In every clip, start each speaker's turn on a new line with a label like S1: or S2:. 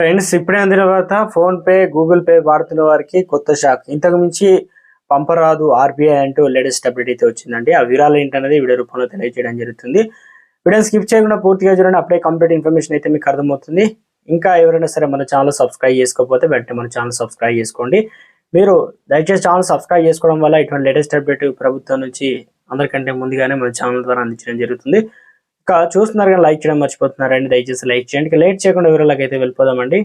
S1: Friends ఇప్పుడే అందిన తర్వాత ఫోన్ పే గూగుల్ పే వాడుతున్న వారికి కొత్త షాక్. ఇంతకు మించి పంపరాదు ఆర్బీఐ అంటూ లేటెస్ట్ అప్డేట్ అయితే వచ్చిందండి. ఆ వివరాలు ఏంటనేది వీడియో రూపంలో తెలియజేయడం జరుగుతుంది. వీడియో స్కిప్ చేయకుండా పూర్తిగా చూడండి అప్పుడే కంప్లీట్ ఇన్ఫర్మేషన్ అయితే మీకు అర్థమవుతుంది. ఇంకా ఎవరైనా సరే మన ఛానల్ సబ్స్క్రైబ్ చేసుకోకపోతే వెంటనే మన ఛానల్ సబ్స్క్రైబ్ చేసుకోండి. మీరు దయచేసి ఛానల్ సబ్స్క్రైబ్ చేసుకోవడం వల్ల ఇటువంటి లేటెస్ట్ అప్డేట్ ప్రభుత్వం నుంచి అందరికంటే ముందుగానే మన ఛానల్ ద్వారా అందించడం జరుగుతుంది. చూస్తున్నారు కానీ లైక్ చేయడం మర్చిపోతున్నారండి. దయచేసి లైక్ చేయండి. ఇక లేట్ చేయకుండా వివరాలకు అయితే వెళ్ళిపోదామండి.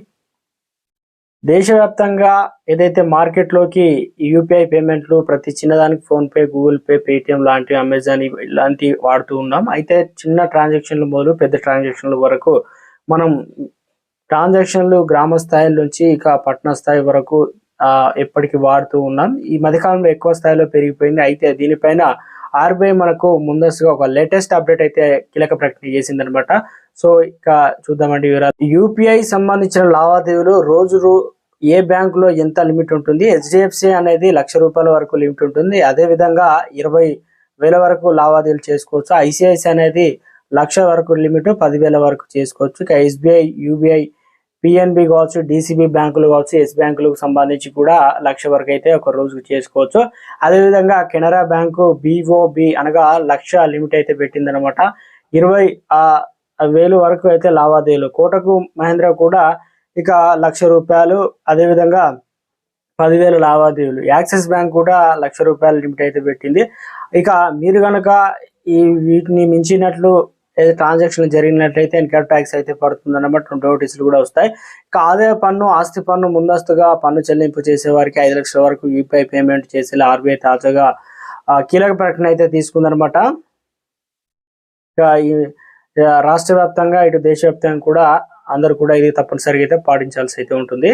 S1: దేశవ్యాప్తంగా ఏదైతే మార్కెట్లోకి యూపీఐ పేమెంట్లు ప్రతి చిన్నదానికి ఫోన్పే గూగుల్ పే పేటిఎం లాంటివి అమెజాన్ ఇలాంటివి వాడుతూ ఉన్నాం. అయితే చిన్న ట్రాన్సాక్షన్లు మొదలు పెద్ద ట్రాన్సాక్షన్ల వరకు మనం ట్రాన్సాక్షన్లు గ్రామ స్థాయి నుంచి ఇక పట్టణ స్థాయి వరకు ఎప్పటికీ వాడుతూ ఉన్నాం. ఈ మధ్యకాలంలో ఎక్కువ స్థాయిలో పెరిగిపోయింది. అయితే దీనిపైన ఆర్బీఐ మనకు ముందస్తుగా ఒక లేటెస్ట్ అప్డేట్ అయితే కీలక ప్రకటన చేసిందనమాట సో ఇక చూద్దామండి వివరాలు. యూపీఐ సంబంధించిన లావాదేవీలు రోజు ఏ బ్యాంకులో ఎంత లిమిట్ ఉంటుంది? హెచ్డిఎఫ్సి అనేది లక్ష రూపాయల వరకు లిమిట్ ఉంటుంది. అదే విధంగా ఇరవై వేల వరకు లావాదేవీలు చేసుకోవచ్చు. ఐసిఐసి అనేది లక్ష వరకు లిమిట్ పదివేల వరకు చేసుకోవచ్చు. ఇక ఎస్బీఐ యూబీఐ పిఎన్బి కావచ్చు డిసిబి బ్యాంకులు కావచ్చు ఎస్ బ్యాంకులకు సంబంధించి కూడా లక్ష వరకు అయితే ఒక రోజుకు చేసుకోవచ్చు. అదేవిధంగా కెనరా బ్యాంకు బిఓబి అనగా లక్ష లిమిట్ అయితే పెట్టిందనమాట ఇరవై వేలు వరకు అయితే లావాదేవీలు. కోటకు మహేంద్ర కూడా ఇక లక్ష రూపాయలు అదేవిధంగా పదివేలు లావాదేవీలు. యాక్సిస్ బ్యాంక్ కూడా లక్ష రూపాయల లిమిట్ అయితే పెట్టింది. ఇక మీరు కనుక ఈ వీటిని మించినట్లు ఏదో ట్రాన్సాక్షన్ జరిగినట్లయితే ఇన్కమ్ ట్యాక్స్ అయితే పడుతుంది అన్నమాట నోటీసులు కూడా వస్తాయి. ఇక ఆదాయ పన్ను ఆస్తి పన్ను ముందస్తుగా పన్ను చెల్లింపు చేసే వారికి ఐదు లక్షల వరకు యూపీఐ పేమెంట్ చేసేలా ఆర్బీఐ తాజాగా కీలక ప్రకటన అయితే తీసుకుందనమాట ఇక రాష్ట్ర వ్యాప్తంగా ఇటు దేశవ్యాప్తంగా కూడా అందరూ కూడా ఇది తప్పనిసరిగా అయితే పాటించాల్సి అయితే ఉంటుంది.